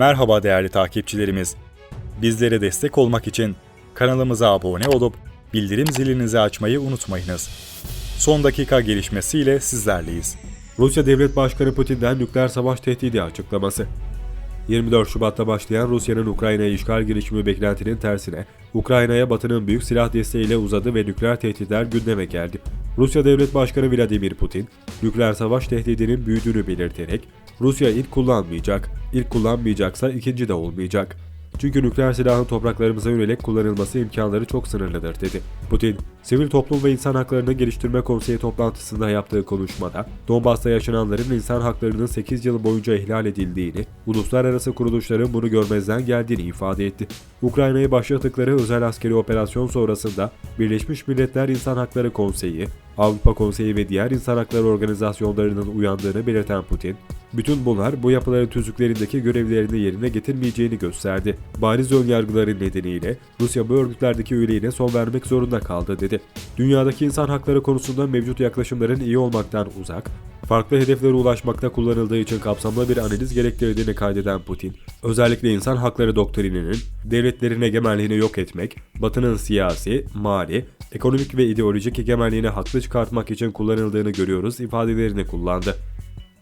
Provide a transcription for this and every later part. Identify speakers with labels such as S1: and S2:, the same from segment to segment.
S1: Merhaba değerli takipçilerimiz. Bizlere destek olmak için kanalımıza abone olup bildirim zilinizi açmayı unutmayınız. Son dakika gelişmesiyle sizlerleyiz.
S2: Rusya Devlet Başkanı Putin'den nükleer savaş tehdidi açıklaması. 24 Şubat'ta başlayan Rusya'nın Ukrayna'ya işgal girişimi beklentinin tersine, Ukrayna'ya Batı'nın büyük silah desteğiyle uzadı ve nükleer tehditler gündeme geldi. Rusya Devlet Başkanı Vladimir Putin, nükleer savaş tehdidinin büyüdüğünü belirterek, Rusya ilk kullanmayacak, ilk kullanmayacaksa ikinci de olmayacak. Çünkü nükleer silahın topraklarımıza yönelik kullanılması imkanları çok sınırlıdır dedi. Putin, Sivil Toplum ve İnsan Haklarını Geliştirme Konseyi toplantısında yaptığı konuşmada, Donbas'ta yaşananların insan haklarının 8 yıl boyunca ihlal edildiğini, uluslararası kuruluşların bunu görmezden geldiğini ifade etti. Ukrayna'yı başlattıkları özel askeri operasyon sonrasında Birleşmiş Milletler İnsan Hakları Konseyi, Avrupa Konseyi ve diğer insan hakları organizasyonlarının uyandığını belirten Putin, bütün bunlar bu yapıların tüzüklerindeki görevlerini yerine getirmeyeceğini gösterdi. Bariz önyargıları nedeniyle Rusya bu örgütlerdeki üyeliğine son vermek zorunda kaldı dedi. Dünyadaki insan hakları konusunda mevcut yaklaşımların iyi olmaktan uzak, farklı hedeflere ulaşmakta kullanıldığı için kapsamlı bir analiz gerektirdiğini kaydeden Putin, özellikle insan hakları doktrininin devletlerin egemenliğini yok etmek, Batı'nın siyasi, mali, ekonomik ve ideolojik egemenliğini haklı çıkartmak için kullanıldığını görüyoruz ifadelerini kullandı.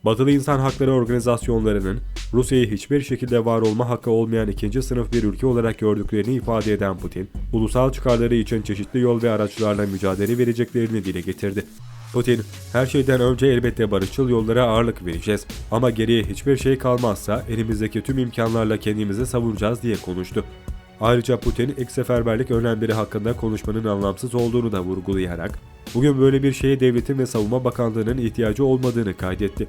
S2: Batılı insan hakları organizasyonlarının Rusya'yı hiçbir şekilde var olma hakkı olmayan ikinci sınıf bir ülke olarak gördüklerini ifade eden Putin, ulusal çıkarları için çeşitli yol ve araçlarla mücadele vereceklerini dile getirdi. Putin, her şeyden önce elbette barışçıl yollara ağırlık vereceğiz ama geriye hiçbir şey kalmazsa elimizdeki tüm imkanlarla kendimizi savunacağız diye konuştu. Ayrıca Putin ilk seferberlik önlemleri hakkında konuşmanın anlamsız olduğunu da vurgulayarak, bugün böyle bir şeye devletin ve savunma bakanlığının ihtiyacı olmadığını kaydetti.